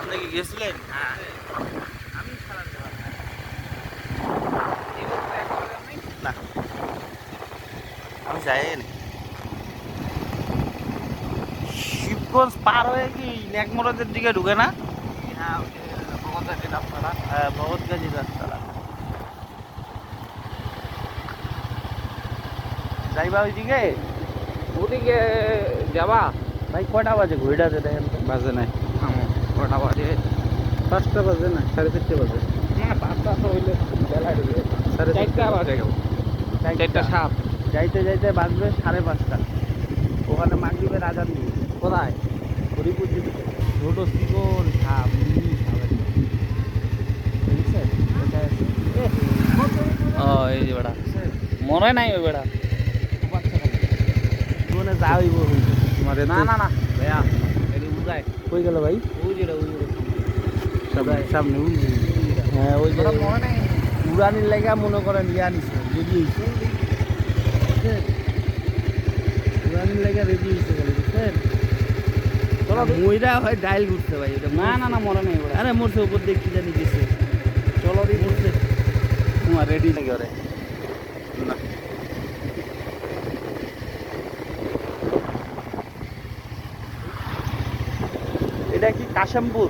আপনি কি গেছিলেন? হ্যাঁ। আমি না। যাই শিবগঞ্জ পার হয়ে কি ন্যাকমোড়াদের দিকে ঢুকে না? হ্যাঁ ভগৎগাজি হ্যাঁ, রাস্তাটা। যাইবা ওইদিকে? ওদিকে যাবা? ভাই কটা বাজে? ঘড়িটা দেখেন বাজে নাই। কটা বাজে। পাঁচটা বাজে না? সাড়ে চারটে বাজে। না পাঁচটা তো হইলে বেলা সাড়ে চারটা। বাজে। গেল চারটা সাত। যাইতে যাইতে বাজবে সাড়ে পাঁচটা। ওখানে মাগরীবের আজান দিয়ে কোথায়? হরিপুর দিকে। ছোট শিকড় সাপ মিনি সাপ ও এই যে বেড়া মনে নাই ওই বেড়া জীবনে যা হইব হইব না না না। ভাইয়া বুঝায় কই গেল ভাই? সামনে সামনে হ্যাঁ ওই যে। উড়ানির লেগা মনে করেন ইয়া নিছে রেডি বুঝছেন? উড়ানির লেগা রেডি হইছে বলে বুঝছেন? চলো তো। হয় ডাইল ঘুরতে ভাই এটা না না না মনে নেই ওটা আরে মোরছে উপর দিয়ে কি জানি গেছে চলো রে মরছে। তোমার রেডি নাকি ওরে। এটা কি কাশামপুর।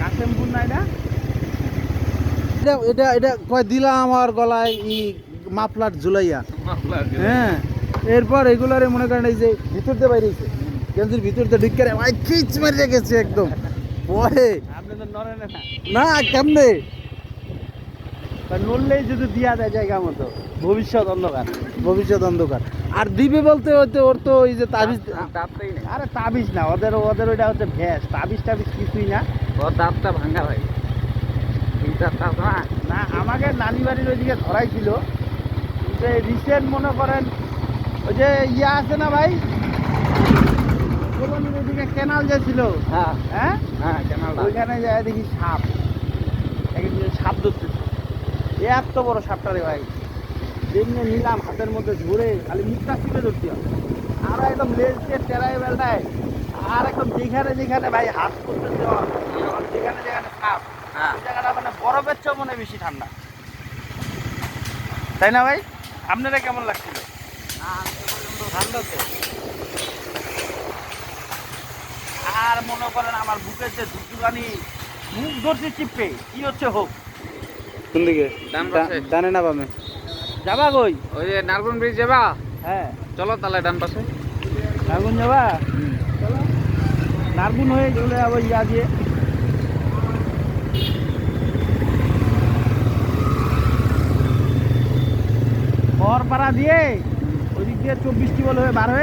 কাশিমপুর না এটা? এটা এটা এটা কয় দিলাম আমার গলায় ই মাফলার ঝুলাইয়া। হ্যাঁ এরপর এগুলারে মনে করেন এই যে ভিতর দিয়ে বাইরেছে গেঞ্জির ভিতর দিয়ে ঢুকে ভাই খিচ মারি রেখেছে একদম। পরে আপনি না। না কেমনে? নড়লেই যদি দিয়া দেয় জায়গা মতো ভবিষ্যৎ অন্ধকার ভবিষ্যৎ অন্ধকার। আর দিবে বলতে হতে ওর তো ওই যে তাবিজ দাঁতটাই নেই। আরে তাবিজ না ওদের ওদের ওইটা হচ্ছে ভ্যাস তাবিজ টাবিজ কিছুই না। ওর দাঁতটা ভাঙা ভাই। না আমাকে নানি বাড়ির ওইদিকে ধরাইছিল। যে রিসেন্ট মনে করেন ওই যে ইয়া আছে না ভাই? ওইদিকে কেনাল যে ছিল হ্যাঁ? হ্যাঁ ক্যানালটা ওইখানে যায় দেখি সাপ। একদিন সাপ ধরতেছে। এত বড় সাপটা রে ভাই। যেমনি নিলাম হাতের মধ্যে ধরে খালি মুখটা চিপে ধরতে হবে। আর একদম লেজ দিয়ে টেরাই বেলটায় আর একদম যেখানে যেখানে ভাই হাত ওর যেখানে যেখানে সাপ হ্যাঁ। জায়গাটা মানে বরফের চেয়েও মনে বেশি ঠান্ডা। তাই না ভাই? আপনারা কেমন লাগছিল? ঠান্ডা তো। আর মনে করেন আমার বুকের যে দুটুকানি মুখ ধরছে চিপে কি হচ্ছে হোক। কোন দিকে ডান না বামে? যাবা কই? ওই যে নারগুন ব্রিজ যাবা? হ্যাঁ। চলো তাহলে ডান পাশে। নারগুন যাবা? চলো নারগুন হয়ে চলে যাব ইয়া দিয়ে বরপাড়া দিয়ে ওইদিক দিয়ে চব্বিশ টিবল হয়ে বার হয়ে